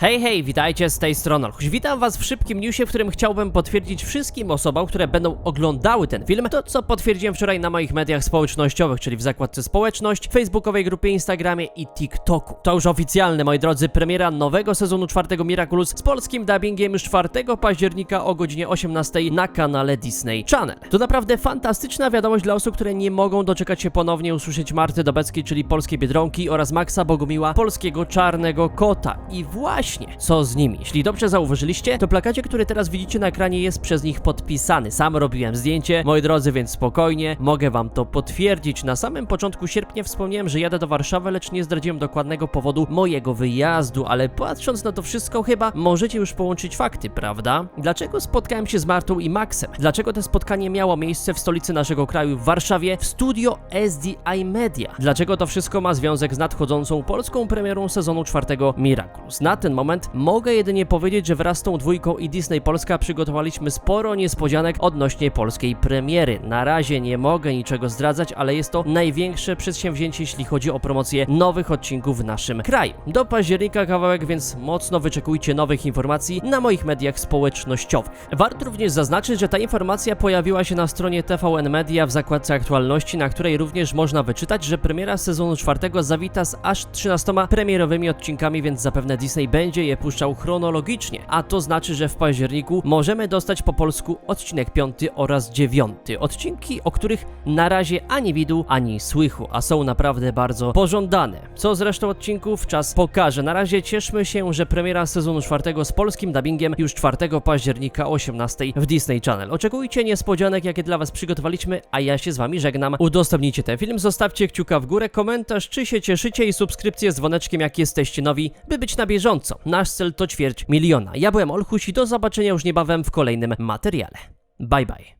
Hej, hej, witajcie z tej strony Olchuś. Witam was w szybkim newsie, w którym chciałbym potwierdzić wszystkim osobom, które będą oglądały ten film, to co potwierdziłem wczoraj na moich mediach społecznościowych, czyli w zakładce społeczność, facebookowej grupie Instagramie i TikToku. To już oficjalne, moi drodzy, premiera nowego sezonu czwartego Miraculous z polskim dubbingiem już 4 października o godzinie 18 na kanale Disney Channel. To naprawdę fantastyczna wiadomość dla osób, które nie mogą doczekać się ponownie usłyszeć Marty Dobeckiej, czyli polskiej Biedronki oraz Maxa Bogumiła, polskiego Czarnego Kota. I właśnie, co z nimi? Jeśli dobrze zauważyliście, to plakacie, który teraz widzicie na ekranie jest przez nich podpisany. Sam robiłem zdjęcie, moi drodzy, więc spokojnie, mogę wam to potwierdzić. Na samym początku sierpnia wspomniałem, że jadę do Warszawy, lecz nie zdradziłem dokładnego powodu mojego wyjazdu, ale patrząc na to wszystko, chyba możecie już połączyć fakty, prawda? Dlaczego spotkałem się z Martą i Maxem? Dlaczego to spotkanie miało miejsce w stolicy naszego kraju, w Warszawie, w studio SDI Media? Dlaczego to wszystko ma związek z nadchodzącą polską premierą sezonu czwartego Miraculous? Na ten moment mogę jedynie powiedzieć, że wraz z tą dwójką i Disney Polska przygotowaliśmy sporo niespodzianek odnośnie polskiej premiery. Na razie nie mogę niczego zdradzać, ale jest to największe przedsięwzięcie, jeśli chodzi o promocję nowych odcinków w naszym kraju. Do października kawałek, więc mocno wyczekujcie nowych informacji na moich mediach społecznościowych. Warto również zaznaczyć, że ta informacja pojawiła się na stronie TVN Media w zakładce aktualności, na której również można wyczytać, że premiera sezonu czwartego zawita z aż 13 premierowymi odcinkami, więc zapewne Disney będzie je puszczał chronologicznie, a to znaczy, że w październiku możemy dostać po polsku odcinek 5 oraz 9. Odcinki, o których na razie ani widu, ani słychu, a są naprawdę bardzo pożądane. Co z resztą odcinków czas pokaże. Na razie cieszmy się, że premiera sezonu czwartego z polskim dubbingiem już 4 października o 18 w Disney Channel. Oczekujcie niespodzianek, jakie dla was przygotowaliśmy, a ja się z wami żegnam. Udostępnijcie ten film, zostawcie kciuka w górę, komentarz, czy się cieszycie i subskrypcję z dzwoneczkiem, jak jesteście nowi, by być na bieżąco. Nasz cel to ćwierć miliona. Ja byłem Olchuś i do zobaczenia już niebawem w kolejnym materiale. Bye bye.